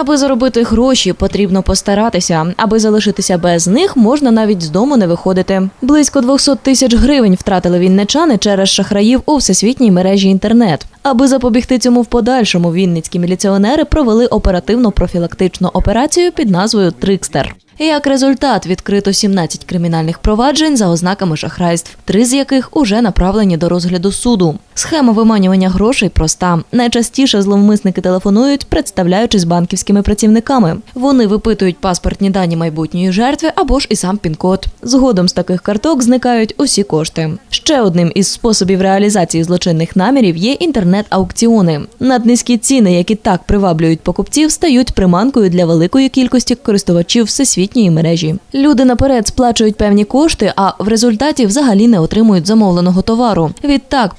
Аби заробити гроші, потрібно постаратися. Аби залишитися без них, можна навіть з дому не виходити. Близько 200 тисяч гривень втратили вінничани через шахраїв у всесвітній мережі інтернет. Аби запобігти цьому в подальшому, вінницькі міліціонери провели оперативно-профілактичну операцію під назвою Трикстер. Як результат, відкрито 17 кримінальних проваджень за ознаками шахрайств, три з яких уже направлені до розгляду суду. Схема виманювання грошей проста. Найчастіше зловмисники телефонують, представляючись банківськими працівниками. Вони випитують паспортні дані майбутньої жертви або ж і сам пін-код. Згодом з таких карток зникають усі кошти. Ще одним із способів реалізації злочинних намірів є інтернет-аукціони. Наднизькі ціни, які так приваблюють покупців, стають приманкою для великої кількості користувачів всесвітньої мережі. Люди наперед сплачують певні кошти, а в результаті взагалі не отримують замовленого товару. Відтак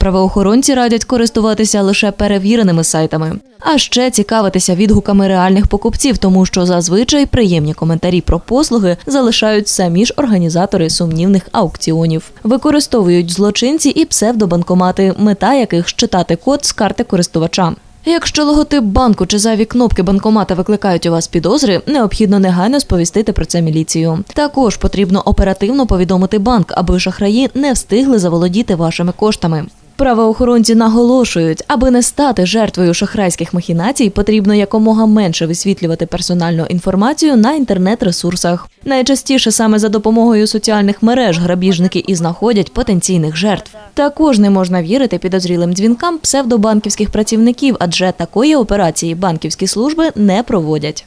правоохоронці радять користуватися лише перевіреними сайтами. А ще цікавитися відгуками реальних покупців, тому що зазвичай приємні коментарі про послуги залишають самі ж організатори сумнівних аукціонів. Використовують злочинці і псевдобанкомати, мета яких щитати код з карти користувача. Якщо логотип банку чи зайві кнопки банкомата викликають у вас підозри, необхідно негайно сповістити про це міліцію. Також потрібно оперативно повідомити банк, аби шахраї не встигли заволодіти вашими коштами. Правоохоронці наголошують, аби не стати жертвою шахрайських махінацій, потрібно якомога менше висвітлювати персональну інформацію на інтернет-ресурсах. Найчастіше саме за допомогою соціальних мереж грабіжники і знаходять потенційних жертв. Також не можна вірити підозрілим дзвінкам псевдобанківських працівників, адже такої операції банківські служби не проводять.